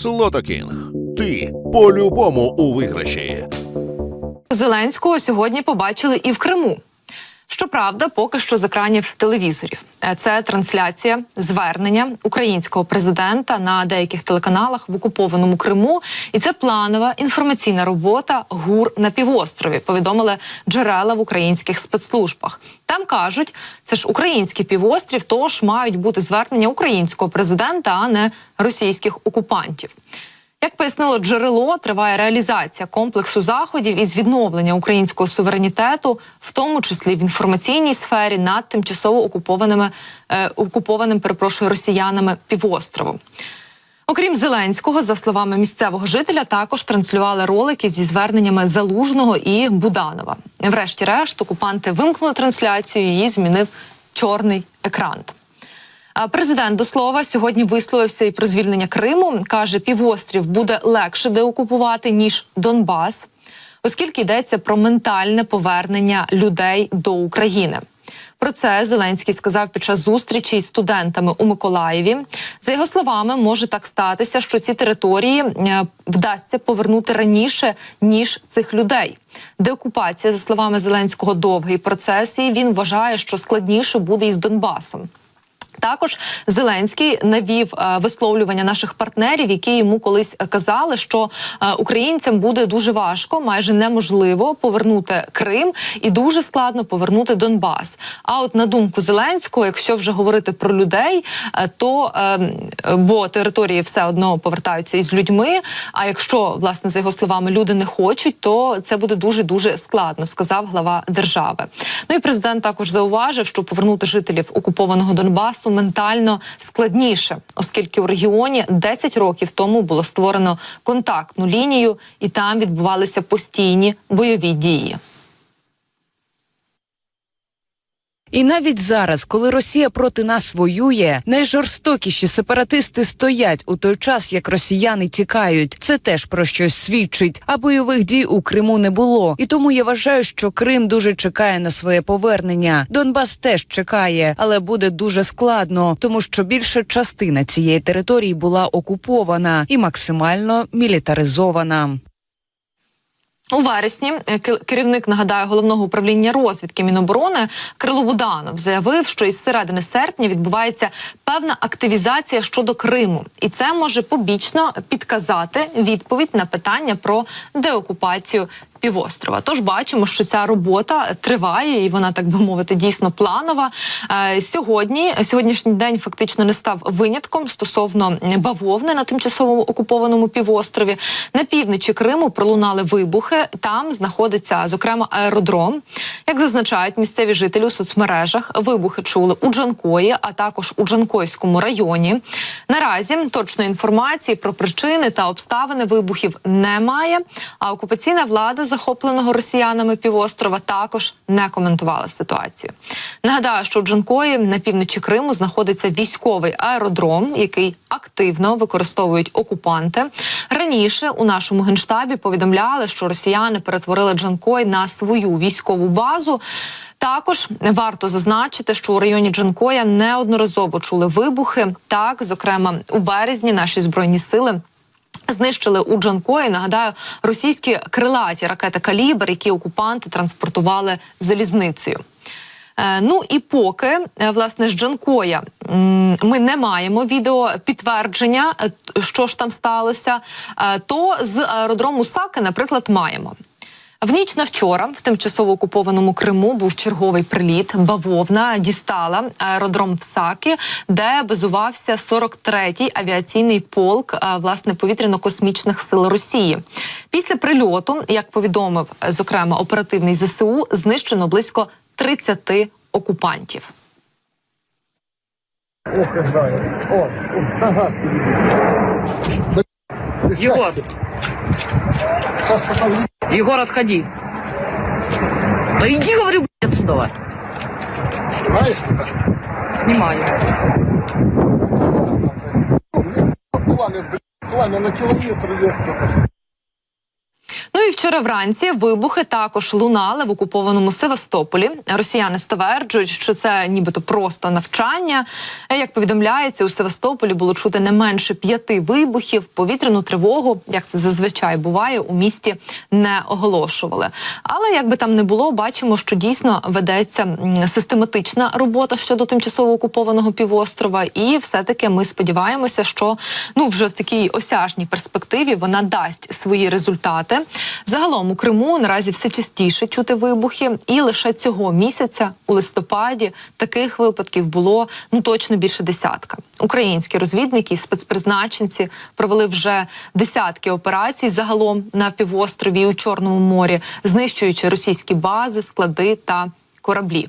Слотокінг. Ти по-любому у виграші. Зеленського сьогодні побачили і в Криму. Щоправда, поки що з екранів телевізорів. Е, Це трансляція звернення українського президента на деяких телеканалах в окупованому Криму. І це планова інформаційна робота ГУР на півострові. Повідомили джерела в українських спецслужбах. Там кажуть, це ж український півострів, тож мають бути звернення українського президента, а не російських окупантів. Як пояснило джерело, триває реалізація комплексу заходів із відновлення українського суверенітету, в тому числі в інформаційній сфері над тимчасово окупованими е, окупованим, перепрошую, росіянами півостровом. Окрім Зеленського, за словами місцевого жителя, також транслювали ролики зі зверненнями Залужного і Буданова. Врешті-решт, окупанти вимкнули трансляцію. Її змінив чорний екран. Президент до слова сьогодні висловився і про звільнення Криму. каже, півострів буде легше деокупувати ніж Донбас, оскільки йдеться про ментальне повернення людей до України. Про це Зеленський сказав під час зустрічі із студентами у Миколаєві. За його словами, може так статися, що ці території е, вдасться повернути раніше ніж цих людей. Деокупація, за словами Зеленського, довгий процес, і він вважає, що складніше буде із Донбасом. Також Зеленський навів е, висловлювання наших партнерів, які йому колись казали, що е, українцям буде дуже важко, майже неможливо повернути Крим і дуже складно повернути Донбас. А от на думку Зеленського, якщо вже говорити про людей, е, то е, бо території все одно повертаються із людьми. А якщо власне за його словами люди не хочуть, то це буде дуже дуже складно, сказав глава держави. Ну і президент також зауважив, що повернути жителів окупованого Донбасу ментально складніше, оскільки у регіоні 10 років тому було створено контактну лінію, і там відбувалися постійні бойові дії. І навіть зараз, коли Росія проти нас воює, найжорстокіші сепаратисти стоять у той час, як росіяни тікають. Це теж про щось свідчить. А бойових дій у Криму не було. І тому я вважаю, що Крим дуже чекає на своє повернення. Донбас теж чекає, але буде дуже складно, тому що більша частина цієї території була окупована і максимально мілітаризована. У вересні е, керівник нагадаю головного управління розвідки Міноборони Крило Буданов заявив, що із середини серпня відбувається певна активізація щодо Криму, і це може побічно підказати відповідь на питання про деокупацію півострова. Тож бачимо, що ця робота триває, і вона так би мовити дійсно планова. Е, Сьогодні сьогоднішній день фактично не став винятком стосовно бавовни на тимчасово окупованому півострові. На півночі Криму пролунали вибухи. Там знаходиться зокрема аеродром. Як зазначають місцеві жителі у соцмережах, вибухи чули у Джанкої, а також у Джанкойському районі. Наразі точної інформації про причини та обставини вибухів немає. А окупаційна влада захопленого росіянами півострова також не коментувала ситуацію. Нагадаю, що у Джанкої на півночі Криму знаходиться військовий аеродром, який активно використовують окупанти. Раніше у нашому генштабі повідомляли, що росіяни перетворили Джанкой на свою військову базу. Також варто зазначити, що у районі Джанкоя неодноразово чули вибухи. Так, зокрема, у березні наші збройні сили. Знищили у Джанкої, нагадаю, російські крилаті ракети Калібр, які окупанти транспортували залізницею. Е, Ну і поки е, власне з Джанкоя ми не маємо відео підтвердження, е, що ж там сталося, то з аеродрому Саки, наприклад, маємо. В ніч на вчора в тимчасово окупованому Криму був черговий приліт. Бавовна дістала аеродром в Сакі, де базувався 43-й авіаційний полк е, власне повітряно-космічних сил Росії. Після прильоту, як повідомив зокрема оперативний ЗСУ, знищено близько 30 окупантів. Ох, я знаю. О, на газ. Егор, отходи. Да иди, говорю, блядь, отсюда. Снимаешь? Снимаю. Пламя, пламя на километр вверх только что. Ну і вчора вранці вибухи також лунали в окупованому Севастополі. Росіяни стверджують, що це нібито просто навчання. Як повідомляється, у Севастополі було чути не менше п'яти вибухів. Повітряну тривогу, як це зазвичай буває, у місті не оголошували. Але як би там не було, бачимо, що дійсно ведеться систематична робота щодо тимчасово окупованого півострова. І все-таки ми сподіваємося, що ну вже в такій осяжній перспективі вона дасть свої результати. Загалом у Криму наразі все частіше чути вибухи, і лише цього місяця, у листопаді, таких випадків було ну точно більше десятка. Українські розвідники і спецпризначенці провели вже десятки операцій загалом на півострові і у Чорному морі, знищуючи російські бази, склади та кораблі.